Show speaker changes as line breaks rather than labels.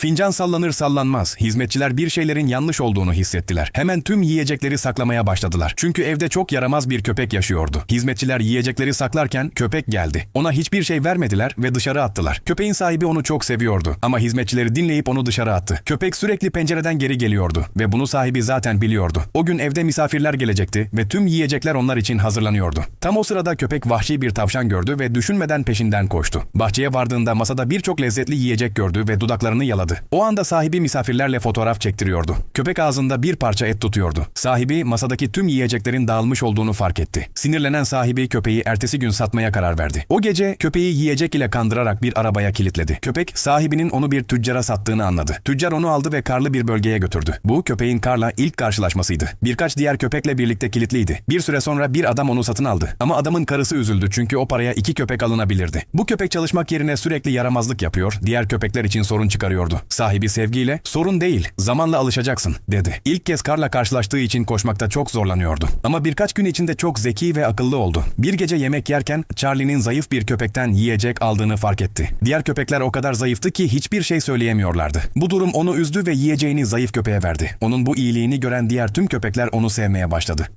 Fincan sallanır sallanmaz. Hizmetçiler bir şeylerin yanlış olduğunu hissettiler. Hemen tüm yiyecekleri saklamaya başladılar. Çünkü evde çok yaramaz bir köpek yaşıyordu. Hizmetçiler yiyecekleri saklarken köpek geldi. Ona hiçbir şey vermediler ve dışarı attılar. Köpeğin sahibi onu çok seviyordu ama hizmetçileri dinleyip onu dışarı attı. Köpek sürekli pencereden geri geliyordu ve bunu sahibi zaten biliyordu. O gün evde misafirler gelecekti ve tüm yiyecekler onlar için hazırlanıyordu. Tam o sırada köpek vahşi bir tavşan gördü ve düşünmeden peşinden koştu. Bahçeye vardığında masada birçok lezzetli yiyecek gördü ve dudaklarını yaladı. O anda sahibi misafirlerle fotoğraf çektiriyordu. Köpek ağzında bir parça et tutuyordu. Sahibi masadaki tüm yiyeceklerin dağılmış olduğunu fark etti. Sinirlenen sahibi köpeği ertesi gün satmaya karar verdi. O gece köpeği yiyecek ile kandırarak bir arabaya kilitledi. Köpek sahibinin onu bir tüccara sattığını anladı. Tüccar onu aldı ve karlı bir bölgeye götürdü. Bu köpeğin karla ilk karşılaşmasıydı. Birkaç diğer köpekle birlikte kilitliydi. Bir süre sonra bir adam onu satın aldı. Ama adamın karısı üzüldü çünkü o paraya iki köpek alınabilirdi. Bu köpek çalışmak yerine sürekli yaramazlık yapıyor, diğer köpekler için sorun çıkarıyordu. Sahibi sevgiyle sorun değil, zamanla alışacaksın dedi. İlk kez karla karşılaştığı için koşmakta çok zorlanıyordu. Ama birkaç gün içinde çok zeki ve akıllı oldu. Bir gece yemek yerken Charlie'nin zayıf bir köpekten yiyecek aldığını fark etti. Diğer köpekler o kadar zayıftı ki hiçbir şey söyleyemiyorlardı. Bu durum onu üzdü ve yiyeceğini zayıf köpeğe verdi. Onun bu iyiliğini gören diğer tüm köpekler onu sevmeye başladı.